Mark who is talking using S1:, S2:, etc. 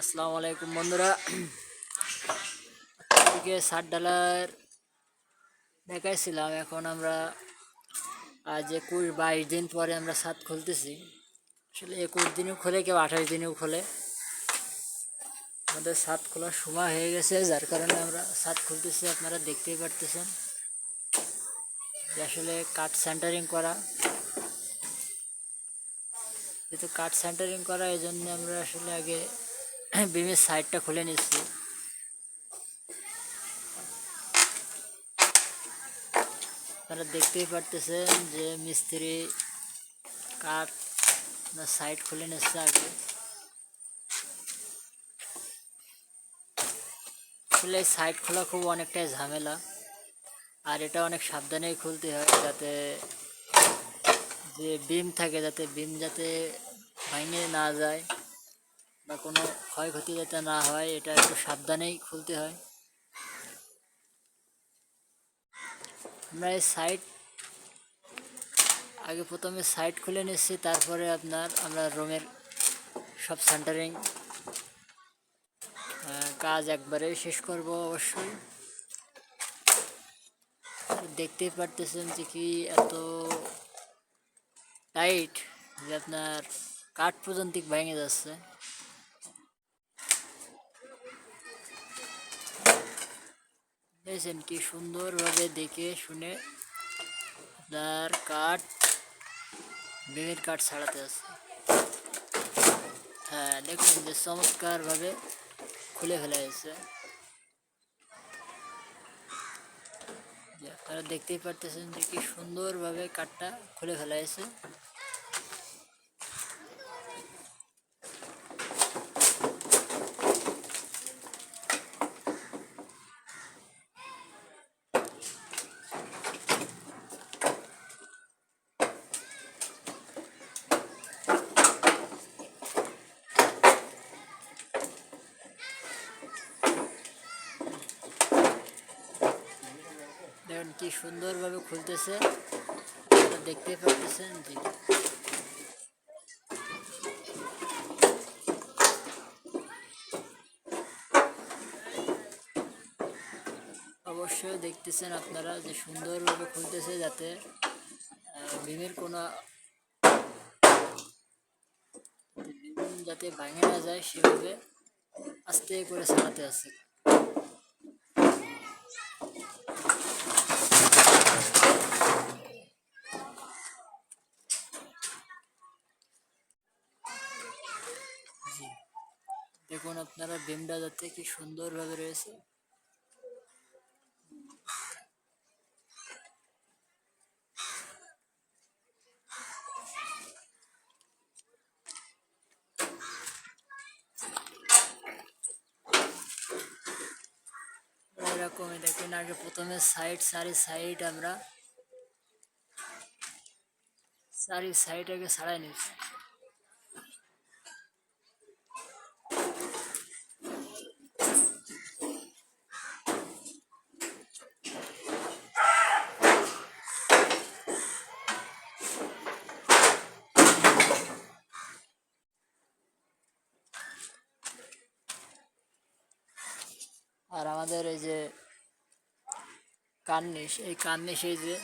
S1: আসসালামু আলাইকুম বন্ধুরা। এদিকে ষাট ডলার দেখাইছিলাম, এখন আমরা আজ একুশ বাইশ দিন পরে আমরা ছাদ খুলতেছি। আসলে একুশ দিনেও খোলে, কেউ আঠাশ দিনেও খোলে। আমাদের ছাদ খোলার সময় হয়ে গেছে, যার কারণে আমরা ছাদ খুলতেছি, আপনারা দেখতেই পারতেছেন। আসলে কাঠ সেন্টারিং করা। যেহেতু কাঠ সেন্টারিং করা এই জন্য আমরা আসলে আগে বিমের সাইডটা খুলে নিচ্ছি। আপনারা দেখতেই পারতেছেন যে মিস্ত্রি কাঠ সাইড খুলে নিচ্ছে আগে। আসলে সাইড খোলা খুব অনেকটাই ঝামেলা, আর এটা অনেক সাবধানেই খুলতে হয় যাতে যে বিম থাকে, যাতে বিম যাতে ভেঙে না যায়। বা কোনো ক্ষয়ক্ষতি যাতে না হয়, এটা একটু সাবধানেই খুলতে হয়। আমরা এই সাইড আগে প্রথমে সাইড খুলে নিচ্ছি, তারপরে আপনার আমরা রুমের সব সেন্টারিং কাজ একবারেই শেষ করব অবশ্যই। দেখতেই পারতেছেন যে কি এত টাইট যে আপনার কাঠ পর্যন্ত ভেঙে যাচ্ছে। দেখছেন কি সুন্দরভাবে দেখে শুনে আপনার কাঠ বেমের কাঠ ছাড়াতে আছে। হ্যাঁ দেখুন যে চমৎকারভাবে খুলে ফেলা হয়েছে। যে আপনারা দেখতেই পারতেছেন যে কি সুন্দরভাবে কাঠটা খুলে ফেলা হয়েছে দেখুন কি সুন্দরভাবে খুলতেছে দেখতে পাচ্ছেন জি অবশ্যই দেখতেছেন আপনারা যে সুন্দরভাবে খুলতেছে যাতে বিমের কোনো যাতে ভাঙে না যায়, সেভাবে আস্তে করে ছাড়াতে আছে। দেখুন আপনারা বিমটা যাতে কি সুন্দরভাবে রয়েছে। এরকমই দেখুন, আগে প্রথমে সাইড সারি সাইড আমরা, সারি সাইড আগে ছাড়াই নিচ্ছি আর আমাদের এই যে কার্নিশ এই কার্নিশ এই যে